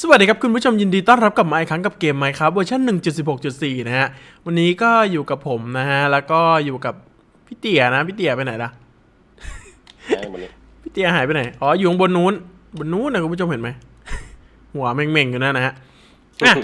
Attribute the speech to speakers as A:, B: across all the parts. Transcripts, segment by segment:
A: สวัสดีครับคุณผู้ชมยินดีต้อนรับกลับมาอีกครั้งกับเกม Minecraft เวอร์ชัน1.16.4 นะฮะ วันนี้ก็อยู่กับผมนะฮะ แล้วก็อยู่กับพี่เตี๋ยนะ พี่เตี๋ยไปไหนล่ะ
B: ให้หมดนี้
A: พี่เตี๋ยหายไปไหน อ๋อ อยู่ข้างบนนู้น บนนู้นนะคุณผู้ชมเห็นไหม หัวเม่งๆอยู่นั่นนะฮะอะ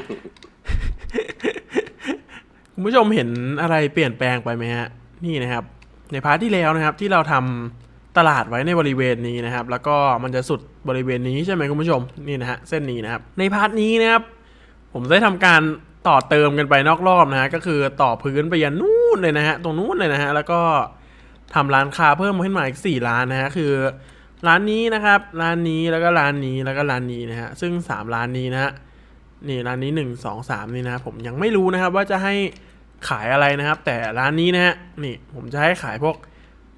A: คุณผู้ชมเห็นอะไรเปลี่ยนแปลงไปไหมฮะ นี่นะครับ ในพาร์ทที่แล้วนะครับ ที่เราทำ ตลาดไว้ในบริเวณนี้นะครับ แล้วก็มันจะสุดบริเวณนี้ใช่ไหมคุณผู้ชมนี่นะฮะเส้นนี้นะครับ ในพาร์ทนี้นะครับผมได้ทำการต่อเติมกันไปนอกรอบนะฮะก็คือต่อพื้นไปยันนู่นเลยนะฮะตรงนู้นเลยนะฮะแล้วก็ทำร้านค้าเพิ่มขึ้นมาอีกสี่ร้านนะฮะคือร้านนี้นะครับ ร้านนี้แล้วก็ร้านนี้แล้วก็ร้านนี้นะฮะซึ่งสามร้านนี้นะฮะนี่ร้านนี้หนึ่งสองสามนี่นะผมยังไม่รู้นะครับว่าจะให้ขายอะไรนะครับ แต่ร้านนี้นะฮะนี่ผมจะให้ขายพวก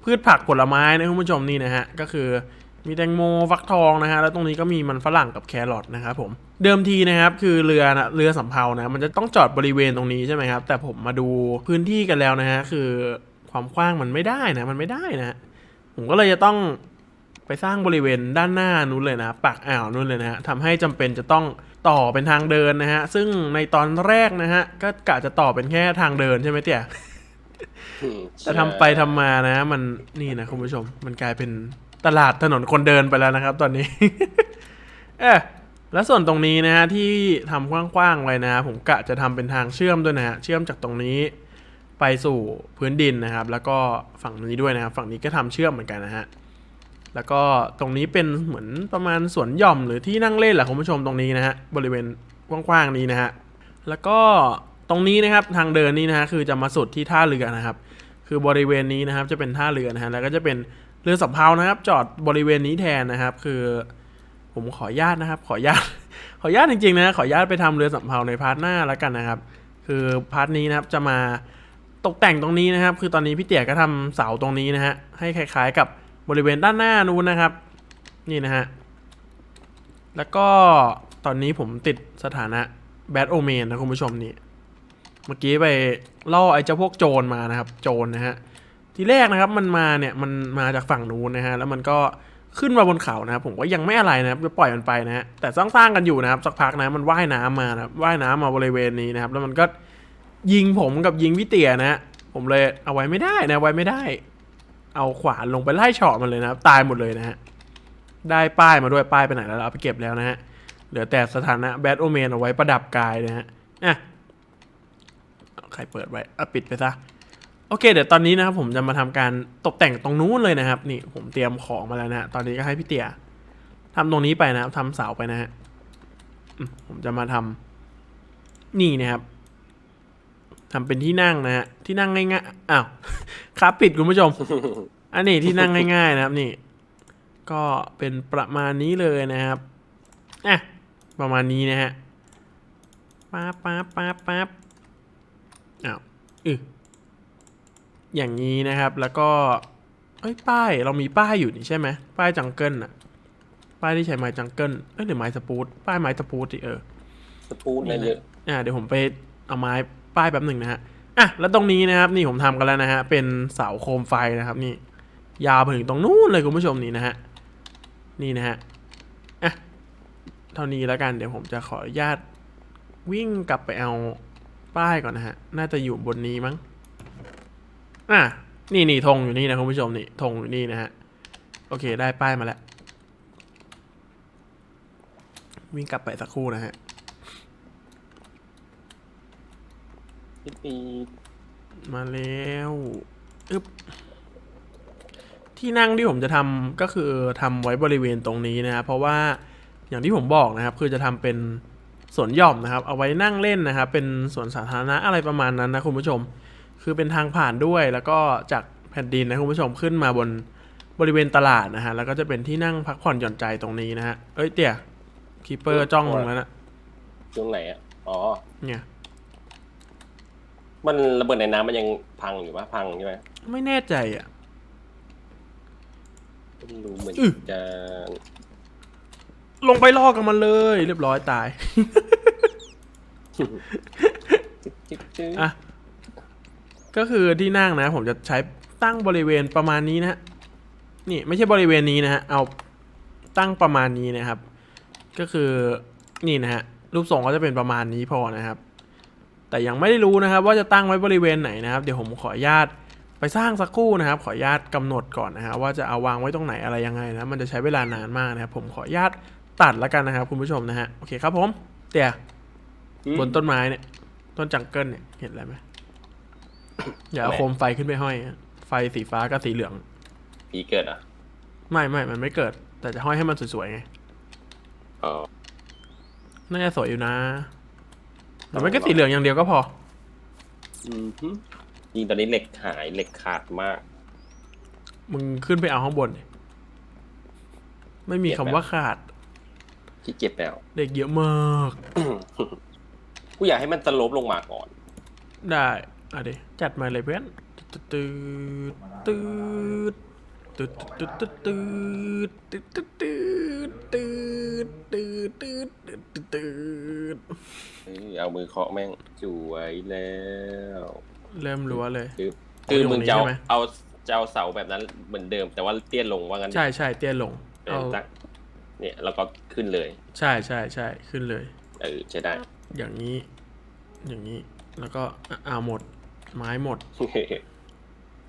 A: พืชผักผลไม้นะคุณผู้ชมนี่นะฮะก็คือมีแตงโมฟักทองนะฮะแล้วตรงนี้ก็มีมันฝรั่งกับแครอทนะครับผมเดิมทีนะครับคือเรือนะเรือสำเภานะมันจะต้องจอดบริเวณตรงนี้ใช่ไหมครับแต่ผมมาดูพื้นที่กันแล้วนะฮะคือความกว้างมันไม่ได้นะมันไม่ได้นะผมก็เลยจะต้องไปสร้างบริเวณด้านหน้านู้นเลยนะปากอ่าวนู้นเลยนะฮะทำให้จำเป็นจะต้องต่อเป็นทางเดินนะฮะซึ่งในตอนแรกนะฮะก็กะจะต่อเป็นแค่ทางเดินใช่ไหมเตี่ย แต่ทำไปทำมานะ มันนี่นะคุณผู้ชม มันกลายเป็นตลาดถนนคนเดินไปแล้วนะครับ ตอนนี้ เออแล้วส่วนตรงนี้นะฮะที่ทำกว้างๆไว้นะฮะผมกะจะทำเป็นทางเชื่อมด้วยนะฮะเชื่อมจากตรงนี้ไปสู่พื้นดินนะครับ แล้วก็ฝั่งนี้ด้วยนะครับ ฝั่งนี้ก็ทำเชื่อมเหมือนกันนะฮะแล้วก็ตรงนี้เป็นเหมือนประมาณสวนหย่อมหรือที่นั่งเล่นแหละคุณผู้ชมตรงนี้นะฮะบริเวณกว้างๆนี้นะฮะแล้วก็ ตรงนี้นะครับทางเดินนี้นะฮะคือจะมาสุดที่ท่าเรือนะครับ คือบริเวณนี้นะครับจะเป็นท่าเรือนะฮะแล้วก็จะเป็นเรือสำเภานะครับ จอดบริเวณนี้แทนนะครับ คือผมขออนุญาตนะครับ ขออนุญาตขออนุญาตจริงๆนะขออนุญาตไปทำเรือสำเภาในพาร์ทหน้าแล้วกันนะครับ คือพาร์ทนี้นะครับจะมาตกแต่งตรงนี้นะครับ คือตอนนี้พี่เตี๋ยก็ทำเสาตรงนี้นะฮะให้คล้าย ๆ กับบริเวณด้านหน้านู้นนะครับ นี่นะฮะแล้วก็ตอนนี้ผมติดสถานะแบดโอเมนนะคุณผู้ชมนี่ เมื่อกี้ไปล่อไอ้เจ้าพวกโจรมานะครับ โจรนะฮะทีแรกนะครับมันมาเนี่ยมันมาจากฝั่งนู้นนะฮะแล้วมันก็ขึ้นมาบนเขานะครับผมก็ยังไม่อะไรนะครับจะปล่อยมันไปนะฮะแต่สร้างๆกันอยู่นะครับสักพักนะมันว่ายน้ำมานะว่ายน้ำมาบริเวณนี้นะครับ แล้วมันก็ยิงผมกับยิงพี่เตียนะฮะผมเลยเอาไว้ไม่ได้นะไว้ไม่ได้ เอาขวานลงไปไล่เฉาะมันเลยนะครับ ตายหมดเลยนะฮะได้ป้ายมาด้วยป้ายไปไหนแล้วเอาไปเก็บแล้วนะฮะเหลือแต่สถานะแบดโอเมนเอาไว้ประดับกายนะฮะอะ ใครเปิดไว้อะปิดไปซะโอเค เดี๋ยวตอนนี้นะครับผมจะมาทำการตกแต่งตรงนู้นเลยนะครับ นี่ผมเตรียมของมาแล้วนะตอนนี้ก็ให้พี่เตียทำตรงนี้ไปนะครับทำเสาไปนะฮะผมจะมาทำนี่นะครับทำเป็นที่นั่งนะฮะที่นั่งง่ายๆอ้าวครับปิดคุณผู้ชม อันนี้ที่นั่งง่าย ๆ นะครับ นี่ ก็เป็นประมาณนี้เลยนะครับอะประมาณนี้นะฮะป๊าบป๊าบป๊าบป๊าบ อ้าวอืออย่างนี้นะครับแล้วก็เอ้ยป้ายเรามีป้ายอยู่นี่ใช่ไหมป้ายจังเกิลน่ะป้ายที่ใช้ไม้จังเกิลเอ้ยหรือไม้สปูตป้ายไม้สปูตดิเออ
B: สปูนนั่นเยอะ
A: อ่าเดี๋ยวผมไปเอาไม้ป้ายแป๊บหนึ่งนะฮะอะแล้วตรงนี้นะครับนี่ผมทำกันแล้วนะฮะเป็นเสาโคมไฟนะครับนี่ ยาวไปถึงตรงนู้นเลยคุณผู้ชมนี่นะฮะนี่นะฮะอะเท่านี้แล้วกันเดี๋ยวผมจะขออนุญาตวิ่งกลับไปเอา ป้ายก่อนนะฮะ น่าจะอยู่บนนี้มั้ง อะ นี่นี่ธงอยู่นี่นะคุณผู้ชมนี่ธงอยู่นี่นะฮะ โอเค ได้ป้ายมาแล้ว วิ่งกลับไปสักครู่นะฮะ
B: ปี
A: มาแล้วอึ๊บที่นั่งที่ผมจะทำก็คือทำไว้บริเวณตรงนี้นะครับเพราะว่าอย่างที่ผมบอกนะครับ คือจะทำเป็น สวนหย่อมนะครับ เอาไว้นั่งเล่นนะครับ เป็นสวนสาธารณะอะไรประมาณนั้นนะคุณผู้ชม คือเป็นทางผ่านด้วย แล้วก็จากแผ่นดินนะคุณผู้ชมขึ้นมาบนบริเวณตลาดนะฮะ แล้วก็จะเป็นที่นั่งพักผ่อนหย่อนใจตรงนี้นะฮะ เอ้ยเตี่ยคีเปอร์จ้องลงแล้วนะ
B: ช่วงไหนอะ อ๋อ
A: เนี่ย
B: มันระเบิดในน้ำมันยังพังอยู่ปะพังใช่ไหม
A: ไม่แน่ใจอะ
B: ไม่รู้เหมือน
A: อื้อ
B: จะ
A: ลงไปลอกกับมันเลย เรียบร้อยตาย
B: จิ๊บจิ๊บจิ๊บ
A: อะ ก็คือที่นั่งนะ ผมจะใช้ตั้งบริเวณประมาณนี้นะฮะนี่ไม่ใช่บริเวณนี้นะฮะ เอาตั้งประมาณนี้นะครับ ก็คือนี่นะฮะ รูปทรงก็จะเป็นประมาณนี้พอนะครับ แต่ยังไม่ได้รู้นะครับ ว่าจะตั้งไว้บริเวณไหนนะครับ เดี๋ยวผมขออนุญาตไปสร้างสักครู่นะครับ ขออนุญาตกำหนดก่อนนะฮะว่าจะเอาวางไว้ตรงไหนอะไรยังไงนะ มันจะใช้เวลานานมากนะครับ ผมขออนุญาต ตัดแล้วกันนะครับคุณผู้ชมนะฮะโอเคครับผมเตี่ยบนต้นไม้เนี่ย ต้นจังเกิลเนี่ยเห็นอะไรไหมอย่าเอาโคมไฟขึ้นไปห้อยฮะไฟสีฟ้ากับสีเหลือง
B: ผีเกิดอะ
A: ไม่ไม่มันไม่เกิด แต่จะห้อยให้มันสวยๆไง
B: อ๋อ
A: น่าจะสวยอยู่นะหรือไม่ก็สีเหลืองอย่างเดียวก็พอ
B: อืมฮึยิงตอนนี้เหล็กหายเหล็กขาดมาก
A: มึงขึ้นไปเอาข้างบนดิไม่มีคำว่าขาด
B: ที่เก็บแล้ว
A: เด็กเยอะมาก
B: กูอยากให้มันสโลปลงมาก่อน
A: ได้อะดิจัดมาเลยเพื่อนตืดตืดตืดตืดตืดตืดตืดตืดตืดตืดตืดตืดตืดตืดตืด
B: เออเอามือเคาะแม่งสวยแล้ว
A: เริ่มรัวเลย
B: คือคือมึงจะเอา
A: ใช่ไหม
B: เอาจะเอาเสาแบบนั้นเหมือนเดิม แต่ว่าเตี้ยลงว่างั้น
A: ใช่ใช่เตี้ยลง
B: เอ
A: เอา
B: อตั้ง เนี่ยแล้วก็ขึ้นเลย
A: ใช่ใช่ใช่ขึ้นเลย
B: เออใช้ได้
A: อย่างนี้ อย่างนี้แล้วก็อะเอาหมด ไม้หมด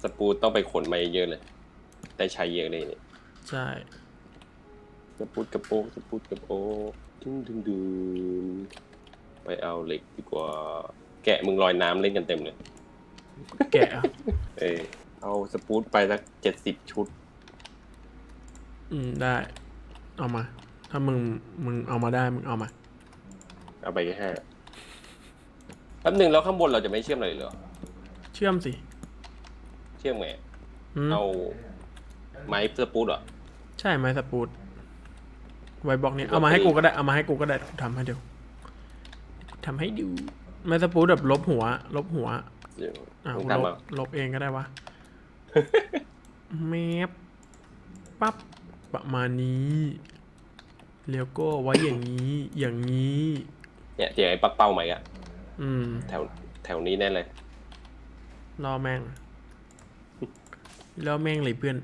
B: สปูตต้องไปขนมาเยอะเลยได้ใช้เยอะเลยเนี่ย
A: ใช่
B: สปูตกระโปรงสปูตกระโปรงดึงดึงดึงไปเอาเหล็กดีกว่า แกะมึงลอยน้ำเล่นกันเต็มเลย
A: แกะอะ
B: เออเอาสปูตไปสักเจ็ดสิบชุด
A: อืมได้ เอามา ถ้ามึงมึงเอามาได้มึงเอามา
B: เอาไปแค่ห้าแป๊บหนึ่งแล้วข้างบนเราจะไม่เชื่อมเลยเหรอ
A: เชื่อมสิ
B: เชื่อมไง
A: อืม
B: เอาไม้สปูตเหรอ
A: ใช่ไหมสปูดไวบล็อกนี้เอามาให้กูก็ได้เอามาให้กูก็ได้ทำให้ดูทำให้ดูไม้สปูดแบบลบหัว ลบหัว
B: เดี๋ยว
A: อะ
B: มึง
A: กูล
B: ทำ
A: บ
B: มา
A: ลบเองก็ได้วะ แมปปั๊บ ประมาณนี้ แล้วก็ไว้อย่างนี้ อย่างนี้
B: เนี่ยเจอไอ้ปักเป้าไหมอะ
A: อืม
B: แถวแถวนี้แน่เลย
A: รอแม่งรอแม่งเลยเพื่อน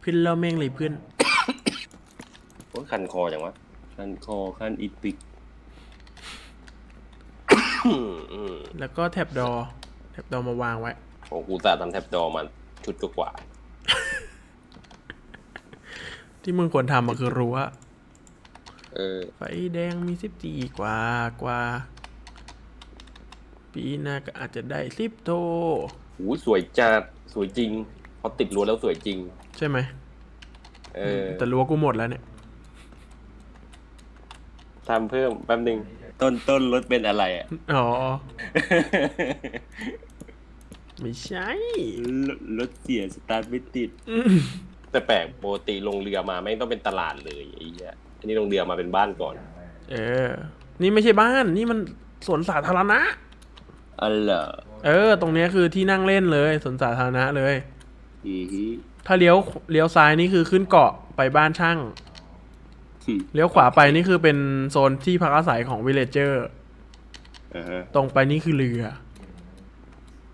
A: เพื่อนรอแม่งเลยเพื่อน
B: โอ้ยคันคอจังวะ คันคอคันอีปิกอืม
A: แล้วก็แท็บดอ แท็บดอมาวางไว้
B: โอ้กูตาทำแท็บดอมาชุดกว่า
A: ที่มึงควรทำมันคือรั้ว
B: ๆเออ
A: ไฟแดงมีสิบจีกว่ากว่า ปีหน้าก็อาจจะได้สิบโท
B: หูสวยจัดสวยจริงพอติดรั้วแล้วสวยจริง
A: ใช่ไหม
B: เออ
A: แต่รั้วกูหมดแล้วเนี่ย
B: ทำเพิ่มแป๊บหนึ่งต้นต้นรถเป็นอะไรอะ
A: อ๋อ ไม่ใช่
B: รถรถเสียสตาร์ทไม่ติด
A: อืม
B: แต่แปลกปกติลงเรือมาไม่งต้องเป็นตลาดเลยไอ้เหี้ยอันนี้ลงเรือมาเป็นบ้านก่อน
A: เออ นี่ไม่ใช่บ้าน นี่มันสวนสาธารณะ
B: อ๋อเหรอ
A: เออ ตรงเนี้ยคือที่นั่งเล่นเลยสวนสาธารณะเลย
B: อือฮึ
A: ถ้าเลี้ยวเลี้ยวซ้ายนี่คือขึ้นเกาะไปบ้านช่างเลี้ยวขวาไปนี่คือเป็นโซนที่พักอาศัยของวิลเลจเจอร์
B: อ่าฮะ
A: ตรงไปนี่คือเรือ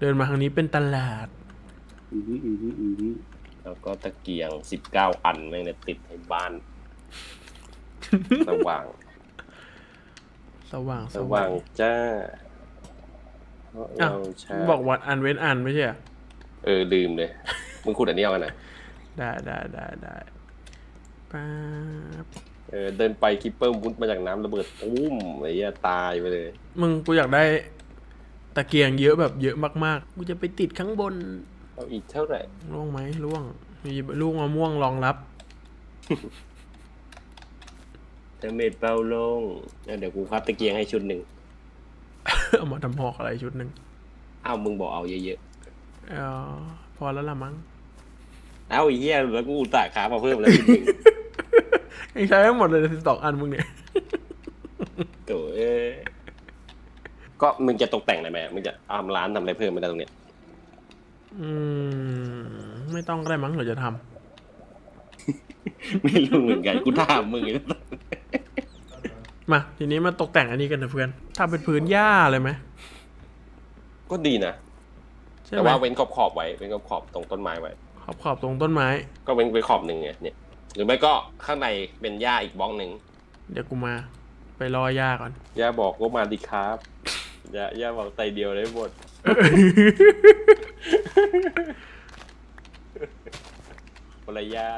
A: เดินมาทางนี้เป็นตลาด
B: อือฮึอือฮึอือฮึ แล้วก็ตะเกียงสิบเก้าอันแม่งเนี่ยติดให้บ้าน สว่าง
A: สว่าง
B: สว่างจ้าเพราะ
A: อะ
B: เราใช้
A: บอกวัดอันเว้นอันไม่ใช่เหรอ
B: เออลืมเลยมึงขุดอันนี้เอากันนะ
A: ได้ได้ได้ได้ป๊าบ
B: เออเดินไปคิปเปอร์มุดมาจากน้ำระเบิดตุ้มไอ้เหี้ยตายไปเลย
A: มึงกูอยากได้ ตะเกียงเยอะแบบเยอะมากๆ กูจะไปติดข้างบน
B: เอาอีกเท่าไหร่
A: ล่วงไหมล่วง มีลูกมะม่วงรองรับ
B: เดเมจเบาลงแล้วเดี๋ยวกูคัดตะเกียงให้ชุดหนึ่ง
A: เอามาทำหอกอะไรชุดหนึ่ง
B: อ้าวมึงบอกเอาเยอะ
A: เออพอแล้วละมั้ง
B: ๆเอาไอ้เหี้ยแล้วกูอุตส่าห์ขามาเพิ่มแล้วชุดหนึ่ง
A: ยังใช้ไม่หมดเลยสิบสองอันมึงเนี่ย
B: โถ่เอ้ยก็มึงจะตกแต่งอะไรไหมมึงจะอามร้านทำอะไรเพิ่มไหมได้ตรงเนี้ย
A: อืม ไม่ต้องก็ได้มั้งหรือจะทำ
B: ไม่รู้เหมือนกัน กูถามมึงไง
A: มา ทีนี้มาตกแต่งอันนี้กันเถอะเพื่อนทำเป็นพื้นหญ้าเลยไหม
B: ก็ดีนะ
A: ใช่
B: แต่
A: ไหม
B: ว่าเว้นขอบขอบๆไว้ เว้นขอบขอบๆตรงต้นไม้ไว้
A: ขอบขอบตรงต้นไม้
B: ก็เว้นไว้ขอบหนึ่งไงเนี่ย หรือไม่ก็ข้างในเป็นหญ้าอีกบล็อกหนึ่ง
A: เดี๋ยวกูมา ไปรอย่าก่อน
B: ย่าบอกก็มาดิครับย่าย่าบอกไตเดียวได้หมด คนละย่า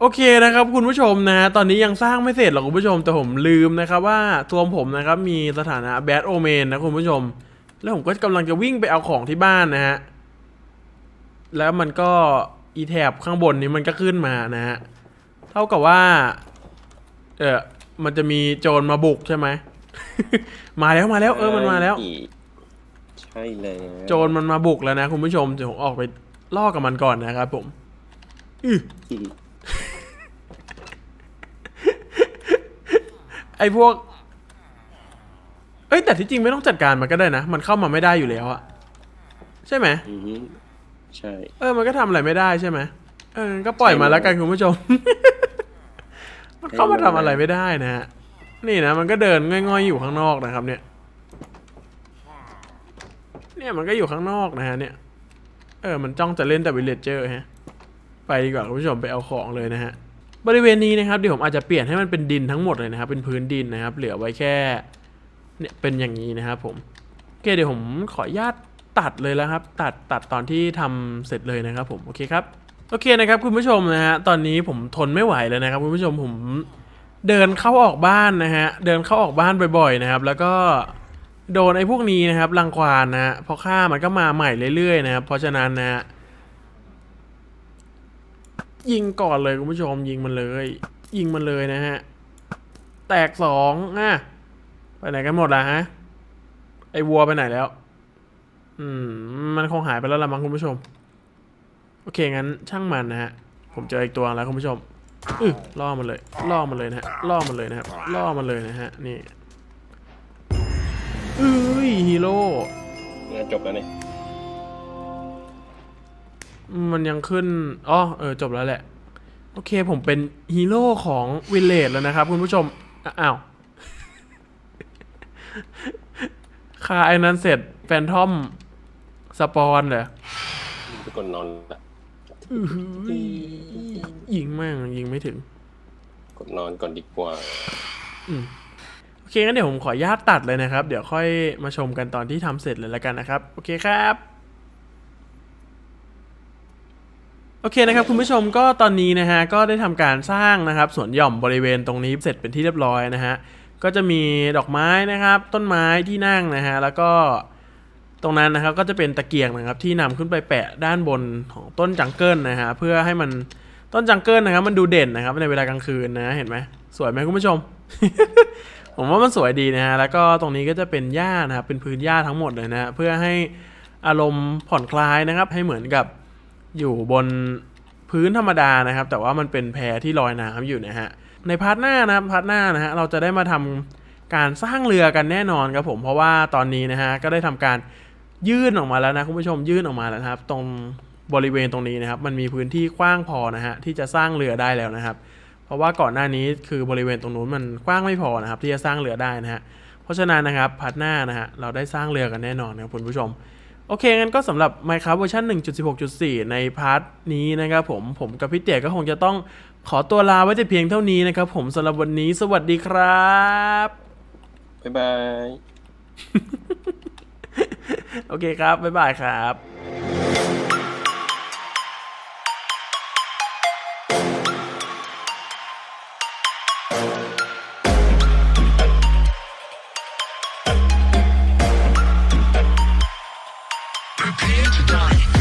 A: โอเคนะครับคุณผู้ชมนะตอนนี้ยังสร้างไม่เสร็จหรอกคุณผู้ชมแต่ผมลืมนะครับว่าตัวผมนะครับมีสถานะแบดโอเมนนะคุณผู้ชม แล้วผมก็กำลังจะวิ่งไปเอาของที่บ้านนะฮะแล้วมันก็อีแถบข้างบนนี้มันก็ขึ้นมานะฮะเท่ากับว่า เออมันจะมีโจรมาบุกใช่ไหม มาแล้วมาแล้ว เออมันมาแล้ว
B: ใช่แล้ว
A: โจรมันมาบุกแล้วนะคุณผู้ชมเดี๋ยวผมออกไปล่อกับมันก่อนนะครับผมอื้อ
B: อืม
A: ไอ้พวก เอ้ยแต่ที่จริงไม่ต้องจัดการมันก็ได้นะ มันเข้ามาไม่ได้อยู่แล้วอะใช่ไหม
B: อือหือใช่
A: เออมันก็ทำอะไรไม่ได้ใช่ไหมเออก็ปล่อยมาแล้วกันคุณผู้ชม มันเข้ามาทำอะไรไม่ได้นะฮะนี่นะมันก็เดินง่อยๆอยู่ข้างนอกนะครับเนี่ย เนี่ยมันก็อยู่ข้างนอกนะฮะเนี่ย เออ มันจ้องจะเล่นแต่วิลเลจเจอร์ฮะ ไปดีกว่าคุณผู้ชมไปเอาของเลยนะฮะ บริเวณนี้นะครับเดี๋ยวผมอาจจะเปลี่ยนให้มันเป็นดินทั้งหมดเลยนะครับ เป็นพื้นดินนะครับ เหลือไว้แค่ เนี่ยเป็นอย่างนี้นะครับผม โอเคเดี๋ยวผมขออนุญาตตัดเลยแล้วครับ ตัดตัดตอนที่ทำเสร็จเลยนะครับ ผม โอเคครับ โอเคนะครับคุณผู้ชมนะฮะ ตอนนี้ผมทนไม่ไหวแล้วนะครับคุณผู้ชมผมเดินเข้าออกบ้านนะฮะ เดินเข้าออกบ้านบ่อยๆนะครับ แล้วก็ โดนไอ้พวกนี้นะครับรังควานนะฮะพอฆ่ามันก็มาใหม่เรื่อยๆนะครับเพราะฉะนั้นนะฮะยิงก่อนเลยคุณผู้ชมยิงมันเลย ยิงมันเลยนะฮะแตกสองอะไปไหนกันหมดละฮะไอ้วัวไปไหนแล้ว อืม มันคงหายไปแล้วละมั้งคุณผู้ชม โอเคงั้นช่างมันนะฮะ ผมเจออีกตัวแล้วคุณผู้ชมอือล่อมันเลย ล่อมันเลยนะฮะ ล่อมันเลยนะครับ ล่อมันเลยนะฮะ นี่ เอ้ยฮีโร่
B: งานจบแล้วนี่
A: มันยังขึ้นอ๋อเออจบแล้วแหละ โอเคผมเป็นฮีโร่ของวิลเลจแล้วนะครับคุณผู้ชมอะอ้าวคาไอ้นั้นเสร็จแฟนทอมสปอนเหรอ
B: ทุกคนนอนละ
A: อื้อหือยิงแม่งยิงไม่ถึง
B: กดนอนก่อนดีกว่า
A: โอ เคงั้นเดี๋ยวผมขออนุญาตตัดเลยนะครับ เดี๋ยวค่อยมาชมกันตอนที่ทำเสร็จเลยล้วกันนะครับ โอเคครับโอเคนะครับคุณผู้ชมก็ตอนนี้นะฮะก็ได้ทำการสร้างนะครับสวนหย่อมบริเวณตรงนี้เสร็จเป็นที่เรียบร้อยนะฮะก็จะมีดอกไม้นะครับ ต้นไม้ที่นั่งนะฮะแล้วก็ตรงนั้นนะครับก็จะเป็นตะเกียงนะครับที่นำขึ้นไปแปะด้านบนของต้นจังเกิลนะฮะเพื่อให้มันต้นจังเกิลนะครับมันดูเด่นนะครับในเวลากลางคืนนะเห็นไหมสวยไหมคุณผู้ชม ผมว่ามันสวยดีนะฮะ แล้วก็ตรงนี้ก็จะเป็นหญ้านะครับ เป็นพื้นหญ้าทั้งหมดเลยนะฮะเพื่อให้อารมณ์ผ่อนคลายนะครับ ให้เหมือนกับอยู่บนพื้นธรรมดานะครับ แต่ว่ามันเป็นแพที่ลอยน้ำอยู่นะฮะ ในพาร์ทหน้านะครับ พาร์ทหน้านะฮะ เราจะได้มาทำการสร้างเรือกันแน่นอนครับผม เพราะว่าตอนนี้นะฮะ ก็ได้ทำการยื่นออกมาแล้วนะคุณผู้ชมยื่นออกมาแล้วนะครับ ตรงบริเวณตรงนี้นะครับ มันมีพื้นที่กว้างพอนะฮะที่จะสร้างเรือได้แล้วนะครับ ราะว่าก่อนหน้านี้คือบริเวณตรงนู้นมันกว้างไม่พอนะครับ ที่จะสร้างเรือได้นะฮะเพราะฉะนั้นนะครับพาร์ทหน้านะฮะเราได้สร้างเรือกันแน่นอนนะครับคุณผู้ชมโอเคงั้นก็สำหรับ Minecraft เวอร์ชัน1.16.4 ในพาร์ทนี้นะครับผมผมกับพี่เตี๋ยก็คงจะต้องขอตัวลาไว้แต่เพียงเท่านี้นะครับผมสำหรับวันนี้สวัสดีครับ
B: บ๊ายบาย
A: โอเคครับ บ๊ายบายครับ prepare to die.